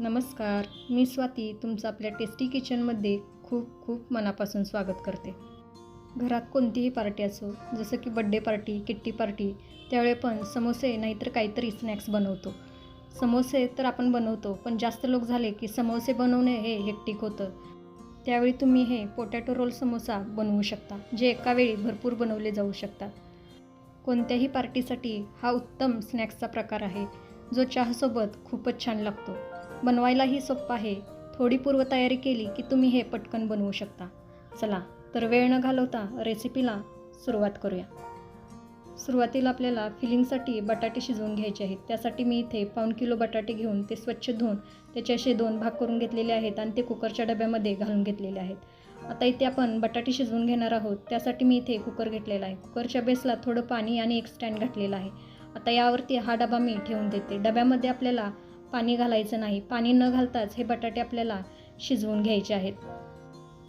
नमस्कार मी स्वाती तुमचं आपल्या टेस्टी किचनमध्ये खूप खूप मनापासून स्वागत करते. घरात कोणतीही पार्टी असो जसं की बड्डे पार्टी किट्टी पार्टी त्यावेळी पण समोसे नाहीतर काहीतरी स्नॅक्स बनवतो. समोसे तर आपण बनवतो पण जास्त लोक झाले की समोसे बनवणे हे हेक्टिक होतं. त्यावेळी तुम्ही हे पोटॅटो रोल समोसा बनवू शकता जे एका वेळी भरपूर बनवले जाऊ शकतात. कोणत्याही पार्टीसाठी हा उत्तम स्नॅक्सचा प्रकार आहे जो चहासोबत खूपच छान लागतो. बनवायलाही सोपं आहे. थोडी पूर्वतयारी केली की तुम्ही हे पटकन बनवू शकता. चला तर वेळ न घालवता रेसिपीला सुरुवात करूया. सुरुवातीला आपल्याला फिलिंगसाठी बटाटे शिजवून घ्यायचे आहेत. त्यासाठी मी इथे पाऊण किलो बटाटे घेऊन ते स्वच्छ धुवून त्याचे असे दोन भाग करून घेतलेले आहेत आणि ते कुकरच्या डब्यामध्ये घालून घेतलेले आहेत. आता इथे आपण बटाटे शिजवून घेणार आहोत. त्यासाठी मी इथे कुकर घेतलेला आहे. कुकरच्या बेसला थोडं पाणी आणि एक स्टँड घातलेलं आहे. आता यावरती हा डबा मी ठेवून देते. डब्यामध्ये आपल्याला पाणी घालायचं नाही. पाणी न घालताच हे बटाटे आपल्याला शिजवून घ्यायचे आहेत.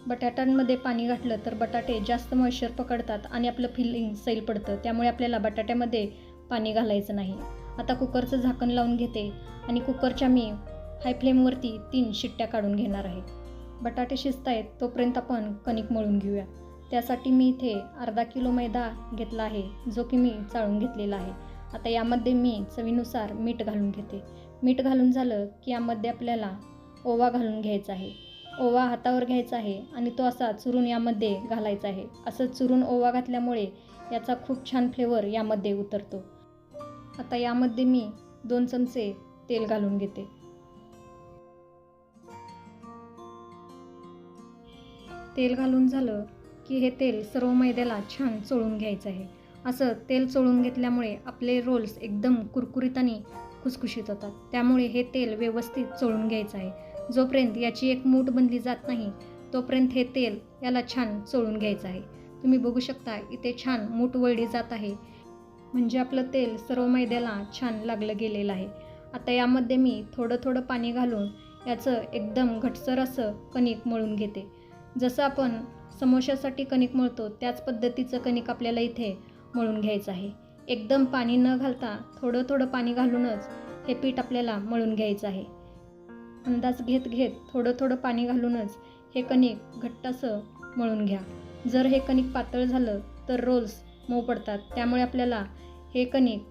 बटाट्यांमध्ये पाणी घातलं तर बटाटे जास्त मॉइश्चर पकडतात आणि आपलं फिलिंग सैल पडतं. त्यामुळे आपल्याला बटाट्यामध्ये पाणी घालायचं नाही. आता कुकरचं झाकण लावून घेते आणि कुकरच्या मी हाय फ्लेमवरती तीन शिट्ट्या काढून घेणार आहे. बटाटे शिजत आहेत तोपर्यंत आपण कणिक मळून घेऊया. त्यासाठी मी इथे अर्धा किलो मैदा घेतला आहे जो की मी चाळून घेतलेला आहे. आता यामध्ये मी चवीनुसार मीठ घालून घेते. मीठ घालून झालं की यामध्ये आपल्याला ओवा घालून घ्यायचा आहे. ओवा हातावर घ्यायचा आहे आणि तो असा चुरून यामध्ये घालायचा आहे. असं चुरून ओवा घातल्यामुळे याचा खूप छान फ्लेवर यामध्ये उतरतो. आता यामध्ये मी दोन चमचे तेल घालून घेते. तेल घालून झालं की हे तेल सर्व मैद्याला छान चोळून घ्यायचं आहे. असं तेल चोळून घेतल्यामुळे आपले रोल्स एकदम कुरकुरीत आणि खुसखुशीत होतात. त्यामुळे हे तेल व्यवस्थित चोळून घ्यायचं आहे. जोपर्यंत याची एक मूठ बनली जात नाही तोपर्यंत हे तेल याला छान चोळून घ्यायचं आहे. तुम्ही बघू शकता इथे छान मूठ वळली जात आहे. म्हणजे आपलं तेल सर्व मैद्याला छान लागलं गेलेलं आहे. आता यामध्ये मी थोडं थोडं पाणी घालून याचं एकदम घटसर असं कणिक मळून घेते. जसं आपण समोश्यासाठी कणिक मळतो त्याच पद्धतीचं कणिक आपल्याला इथे मळून घ्यायचं आहे. एकदम पाणी न घालता थोडं थोडं पाणी घालूनच हे पीठ आपल्याला मळून घ्यायचं आहे. अंदाज घेत घेत थोडं थोडं पाणी घालूनच हे कणिक घट्ट असं मळून घ्या. जर हे कणिक पातळ झालं तर रोल्स मऊ पडतात. त्यामुळे आपल्याला हे कणिक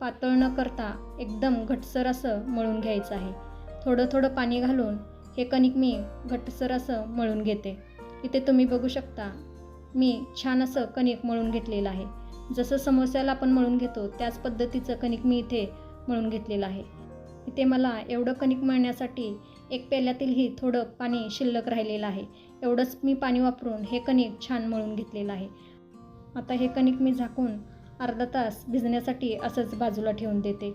पातळ न करता एकदम घटसर असं मळून घ्यायचं आहे. थोडं थोडं पाणी घालून हे कणिक मी घटसर असं मळून घेते. इथे तुम्ही बघू शकता मी छान असं कणिक मळून घेतलेलं आहे. जसं समोस्याला आपण मळून घेतो त्याच पद्धतीचं कणिक मी इथे मळून घेतलेलं आहे. इथे मला एवढं कणिक मळण्यासाठी एक पेल्यातीलही थोडं पाणी शिल्लक राहिलेलं आहे. एवढंच मी पाणी वापरून हे कणिक छान मळून घेतलेलं आहे. आता हे कणिक मी झाकून अर्धा तास भिजण्यासाठी असंच बाजूला ठेवून देते.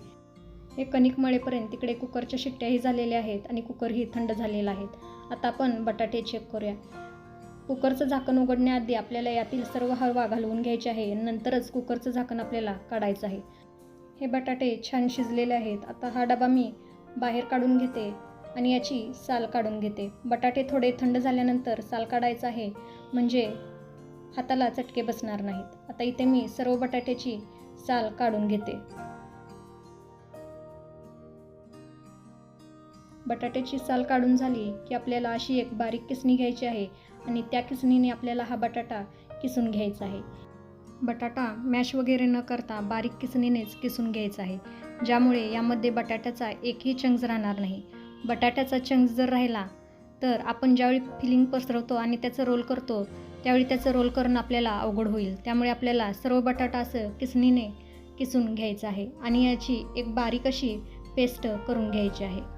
हे कणिक मळेपर्यंत तिकडे कुकरच्या शिट्ट्याही झालेल्या आहेत आणि कुकरही थंड झालेला आहेत. आता आपण बटाटे चेक करूया. कुकरचं झाकण उघडण्याआधी आपल्याला यातील सर्व हवा घालवून घ्यायची आहे. नंतरच कुकरचं झाकण आपल्याला काढायचं आहे. हे बटाटे छान शिजलेले आहेत. आता हा डबा मी बाहेर काढून घेते आणि याची साल काढून घेते. बटाटे थोडे थंड झाल्यानंतर साल काढायचं आहे. म्हणजे हाताला चटके बसणार नाहीत. आता इथे मी सर्व बटाट्याची साल काढून घेते. बटाट्याची साल काढून झाली की आपल्याला अशी एक बारीक किसणी घ्यायची आहे आणि त्या किसणीने आपल्याला हा बटाटा किसून घ्यायचा आहे. बटाटा मॅश वगैरे न करता बारीक किसणीनेच किसून घ्यायचा आहे ज्यामुळे यामध्ये बटाट्याचा एकही चंक्स राहणार नाही. बटाट्याचा चंक्स जर राहिला तर आपण ज्यावेळी फिलिंग पसरवतो आणि त्याचं रोल करतो त्यावेळी त्याचं रोल करणं आपल्याला अवघड होईल. त्यामुळे आपल्याला सर्व बटाटा असं किसणीने किसून घ्यायचं आहे आणि याची एक बारीक अशी पेस्ट करून घ्यायची आहे.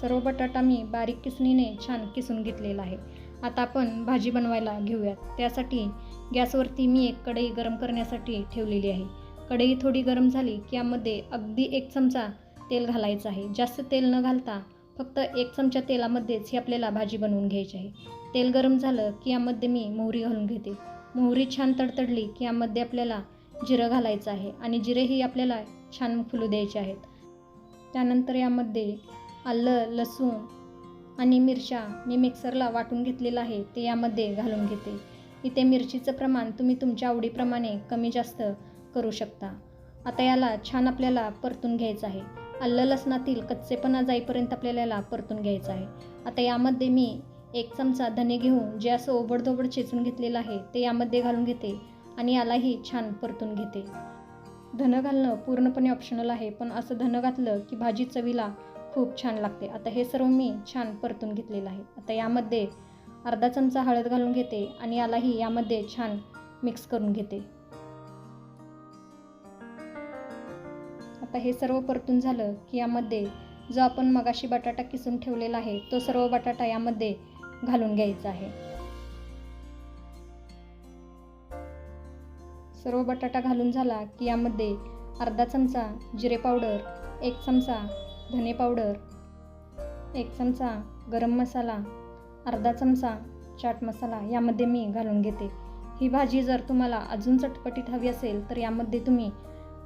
सर्व बटाटा मी बारीक किसणीने छान किसून घेतलेला आहे. आता आपण भाजी बनवायला घेऊयात. त्यासाठी गॅसवरती मी एक कढई गरम करण्यासाठी ठेवलेली आहे. कढई थोडी गरम झाली की यामध्ये अगदी एक चमचा तेल घालायचं आहे. जास्त तेल न घालता फक्त एक चमचा तेलामध्येच ही आपल्याला भाजी बनवून घ्यायची आहे. तेल गरम झालं की यामध्ये मी मोहरी घालून घेते. मोहरी छान तडतडली की यामध्ये आपल्याला जिरं घालायचं आहे आणि जिरेही आपल्याला छान फुलू द्यायचे आहेत. त्यानंतर यामध्ये आलं लसूण आणि मिरच्या मी मिक्सरला वाटून घेतलेलं आहे ते यामध्ये घालून घेते. इथे मिरचीचं प्रमाण तुम्ही तुमच्या आवडीप्रमाणे कमी जास्त करू शकता. आता याला छान आपल्याला परतून घ्यायचं आहे. आलं लसणातील कच्चेपणा जाईपर्यंत आपल्याला याला परतून घ्यायचं आहे. आता यामध्ये मी एक चमचा धने घेऊन जे असं ओबडधोबड चेचून घेतलेलं आहे ते यामध्ये घालून घेते आणि यालाही छान परतून घेते. धनं घालणं पूर्णपणे ऑप्शनल आहे पण असं धनं घातलं की भाजी चवीला खूप छान लागते. आता हे सर्व मी छान परतून घेतलेलं आहे. आता यामध्ये अर्धा चमचा हळद घालून घेते आणि यालाही यामध्ये छान मिक्स करून घेते. आता हे सर्व परतून झालं की यामध्ये जो आपण मगाशी बटाटा किसून ठेवलेला आहे तो सर्व बटाटा यामध्ये घालून घ्यायचा आहे. सर्व बटाटा घालून झाला की यामध्ये अर्धा चमचा जिरे पावडर एक चमचा धने पावडर एक चमचा गरम मसाला अर्धा चमचा चाट मसाला यामध्ये मी घालून घेते. ही भाजी जर तुम्हाला अजून चटपटीत हवी असेल तर यामध्ये तुम्ही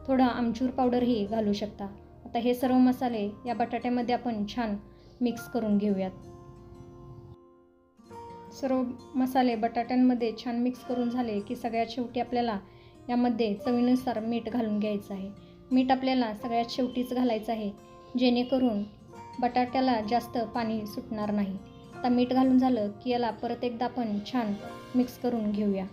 थोडा आमचूर पावडरही घालू शकता. आता हे सर्व मसाले या बटाट्यामध्ये आपण छान मिक्स करून घेऊयात. सर्व मसाले बटाट्यांमध्ये छान मिक्स करून झाले की सगळ्यात शेवटी आपल्याला यामध्ये चवीनुसार मीठ घालून घ्यायचं आहे. मीठ आपल्याला सगळ्यात शेवटीच घालायचं आहे. जेणेकरून बटाट्याला जास्त पाणी सुटणार नाही. आता मीठ घालून झालं की याला परत एकदा आपण छान मिक्स करून घेऊया.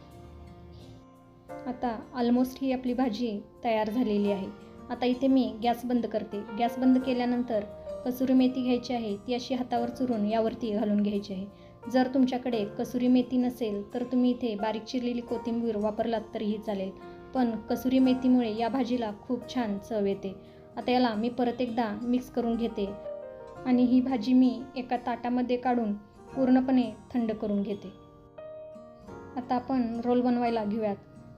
आता ऑलमोस्ट ही आपली भाजी तयार झालेली आहे. आता इथे मी गॅस बंद करते. गॅस बंद केल्यानंतर कसुरी मेथी घ्यायची आहे ती अशी हातावर चुरून यावरती घालून घ्यायची आहे. जर तुमच्याकडे कसुरी मेथी नसेल तर तुम्ही इथे बारीक चिरलेली कोथिंबीर वापरलात तरीही चालेल. पण कसुरी मेथीमुळे या भाजीला खूप छान चव येते. आता याला मी परत एकदा मिक्स करून घेते. आणि ही भाजी मी एका ताटामध्ये काढून पूर्णपणे थंड करून घेते. आता आपण रोल बनवायला घेऊयात.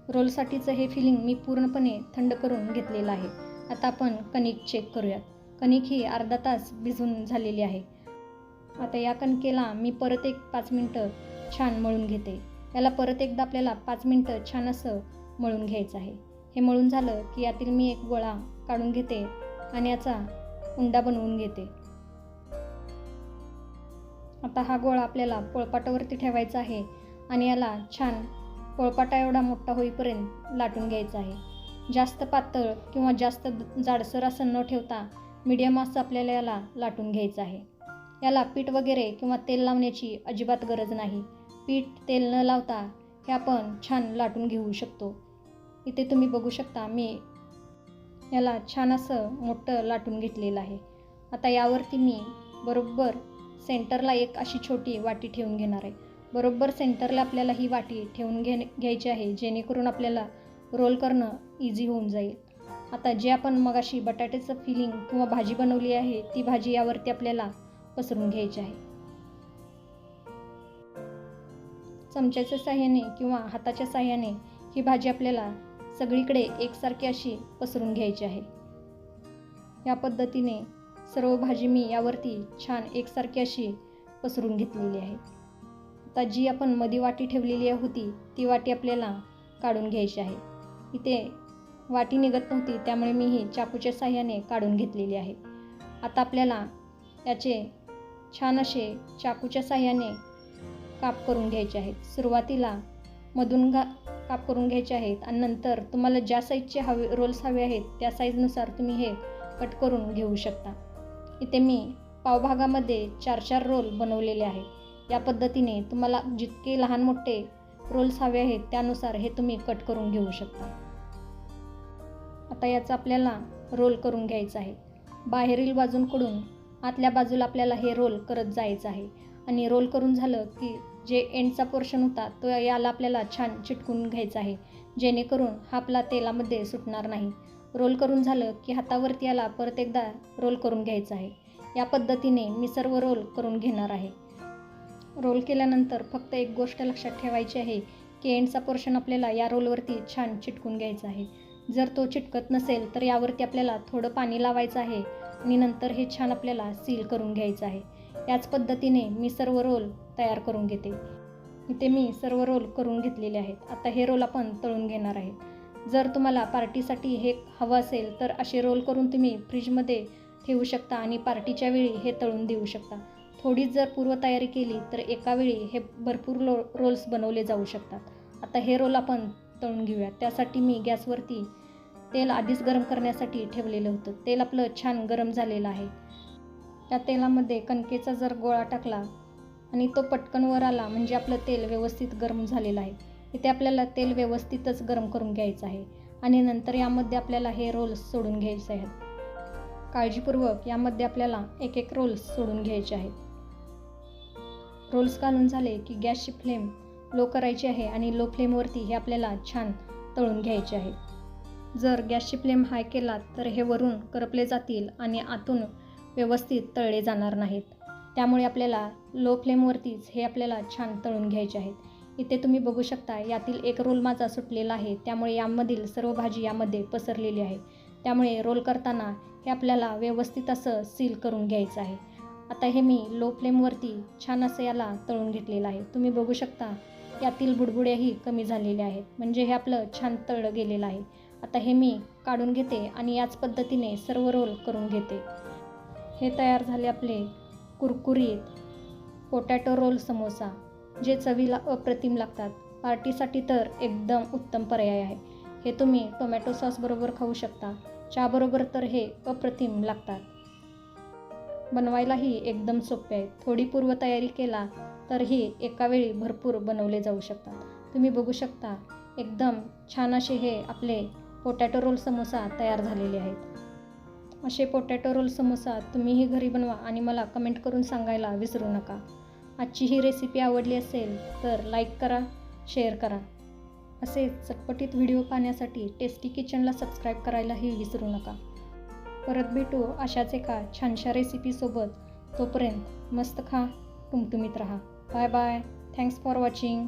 रोलसाठीचं हे फिलिंग मी पूर्णपणे थंड करून घेतलेलं आहे. आता आपण कणिक चेक करूयात. कणिक ही अर्धा तास भिजून झालेली आहे. आता या कणकेला मी परत एक पाच मिनटं छान मळून घेते. याला परत एकदा आपल्याला पाच मिनटं छान असं मळून घ्यायचं आहे. हे मळून झालं की यातील मी एक गोळा काढून घेते आणि याचा उंडा बनवून घेते. आता हा गोळा आपल्याला पोळपाटावरती ठेवायचा आहे आणि याला छान पोळपाटा एवढा मोठा होईपर्यंत लाटून घ्यायचा आहे. जास्त पातळ किंवा जास्त जाडसर असं न ठेवता मीडियम असं आपल्याला याला लाटून घ्यायचं आहे. याला पीठ वगैरे किंवा तेल लावण्याची अजिबात गरज नाही. पीठ तेल न लावता हे आपण छान लाटून घेऊ शकतो. इथे तुम्ही बघू शकता मी याला छान असं मोठं लाटून घेतलेलं आहे. आता यावरती मी बरोबर सेंटरला एक अशी छोटी वाटी ठेवून घेणार आहे. बरोबर सेंटरला आपल्याला ही वाटी ठेवून घे घ्यायची आहे जेणेकरून आपल्याला रोल करणं इझी होऊन जाईल. आता जे आपण मगाशी बटाट्याचं फिलिंग किंवा भाजी बनवली आहे ती भाजी यावरती आपल्याला पसरून घ्यायची आहे. चमच्याच्या साह्याने किंवा हाताच्या साह्याने ही भाजी आपल्याला सगळीकडे एकसारखी अशी पसरून घ्यायची आहे. या पद्धतीने सर्व भाजी मी यावरती छान एकसारखी अशी पसरून घेतलेली आहे. आता जी आपण मधी वाटी ठेवलेली होती ती वाटी आपल्याला काढून घ्यायची आहे. इथे वाटी निघत नव्हती त्यामुळे मी ही चाकूच्या साह्याने काढून घेतलेली आहे. आता आपल्याला याचे छान असे चाकूच्या साह्याने काप करून घ्यायचे आहेत सुरुवातीला मधून घा काप करून घ्यायचे आहेत आणि नंतर तुम्हाला ज्या साईजचे हवे रोल्स हवे आहेत त्या साईजनुसार तुम्ही हे कट करून घेऊ शकता. इथे मी पावभागामध्ये चार चार रोल बनवलेले आहेत. या पद्धतीने तुम्हाला जितके लहान मोठे रोल्स हवे आहेत त्यानुसार हे तुम्ही कट करून घेऊ शकता. आता याचा आपल्याला रोल करून घ्यायचा आहे. बाहेरील बाजूंकडून आतल्या बाजूला आपल्याला हे रोल करत जायचं आहे. आणि रोल करून झालं की जे एंडचा पोर्शन होता तो याला आपल्याला छान चिटकून घ्यायचा आहे. जेणेकरून हा आपला तेलामध्ये सुटणार नाही. रोल करून झालं की हातावरती याला परत एकदा रोल करून घ्यायचा आहे. या पद्धतीने मी सर्व रोल करून घेणार आहे. रोल केल्यानंतर फक्त एक गोष्ट लक्षात ठेवायची आहे की एंडचा पोर्शन आपल्याला या रोलवरती छान चिटकून घ्यायचा आहे. जर तो चिटकत नसेल तर यावरती आपल्याला थोडं पाणी लावायचं आहे आणि नंतर हे छान आपल्याला सील करून घ्यायचं आहे. याच पद्धतीने मी सर्व रोल तयार करून घेते. इथे मी सर्व रोल करून घेतलेले आहेत. आता हे रोल आपण तळून घेणार आहे. जर तुम्हाला पार्टीसाठी हे हवं असेल तर असे रोल करून तुम्ही फ्रीजमध्ये ठेवू शकता आणि पार्टीच्या वेळी हे तळून देऊ शकता. थोडीच जर पूर्वतयारी केली तर एका वेळी हे भरपूर लो रोल्स बनवले जाऊ शकतात. आता हे रोल आपण तळून घेऊया. त्यासाठी मी गॅसवरती तेल आधीच गरम करण्यासाठी ठेवलेलं होतं. तेल आपलं छान गरम झालेलं आहे. त्या तेलामध्ये कणकेचा जर गोळा टाकला आणि तो पटकन वर आला म्हणजे आपलं तेल व्यवस्थित गरम झालेलं आहे इथे आपल्याला तेल व्यवस्थितच गरम करून घ्यायचं आहे. आणि नंतर यामध्ये आपल्याला हे रोल्स सोडून घ्यायचे आहेत. काळजीपूर्वक यामध्ये आपल्याला एक एक रोल्स सोडून घ्यायचे आहेत. रोल्स घालून झाले की गॅसची फ्लेम लो करायची आहे आणि लो फ्लेमवरती हे आपल्याला छान तळून घ्यायचे आहे. जर गॅसची फ्लेम हाय केला तर हे वरून करपले जातील आणि आतून व्यवस्थित तळले जाणार नाहीत. त्यामुळे आपल्याला लो फ्लेमवरतीच हे आपल्याला छान तळून घ्यायचे आहेत. इथे तुम्ही बघू शकता यातील एक रोल माझा सुटलेला आहे. त्यामुळे यामधील सर्व भाजी यामध्ये पसरलेली आहे. त्यामुळे रोल करताना हे आपल्याला व्यवस्थित असं सील करून घ्यायचं आहे. आता हे मी लो फ्लेमवरती छान असं याला तळून घेतलेलं आहे. तुम्ही बघू शकता यातील बुडबुड्याही कमी झालेल्या आहेत. म्हणजे हे आपलं छान तळलं गेलेलं आहे. आता हे मी काढून घेते आणि याच पद्धतीने सर्व रोल करून घेते. हे तयार झाले आपले कुरकुरीत पोटॅटो रोल समोसा जे चवीला अप्रतिम लागतात. पार्टीसाठी तर एकदम उत्तम पर्याय आहे. हे तुम्ही टोमॅटो सॉसबरोबर खाऊ शकता. चहाबरोबर तर हे अप्रतिम लागतात. बनवायलाही एकदम सोपे आहे. थोडी पूर्वतयारी केला तरही एकावेळी भरपूर बनवले जाऊ शकतात. तुम्ही बघू शकता एकदम छान असे हे आपले पोटॅटो रोल समोसा तयार झालेले आहेत. असे पोटॅटो रोल समोसा तुम्हीही घरी बनवा आणि मला कमेंट करून सांगायला विसरू नका. आजची ही रेसिपी आवडली असेल तर लाईक करा शेअर करा. असे चटपटीत व्हिडिओ पाहण्यासाठी टेस्टी किचनला सबस्क्राईब करायलाही विसरू नका. परत भेटू अशाच एका छानशा रेसिपीसोबत तोपर्यंत मस्त खा टुमटुमीत राहा. Bye bye thanks for watching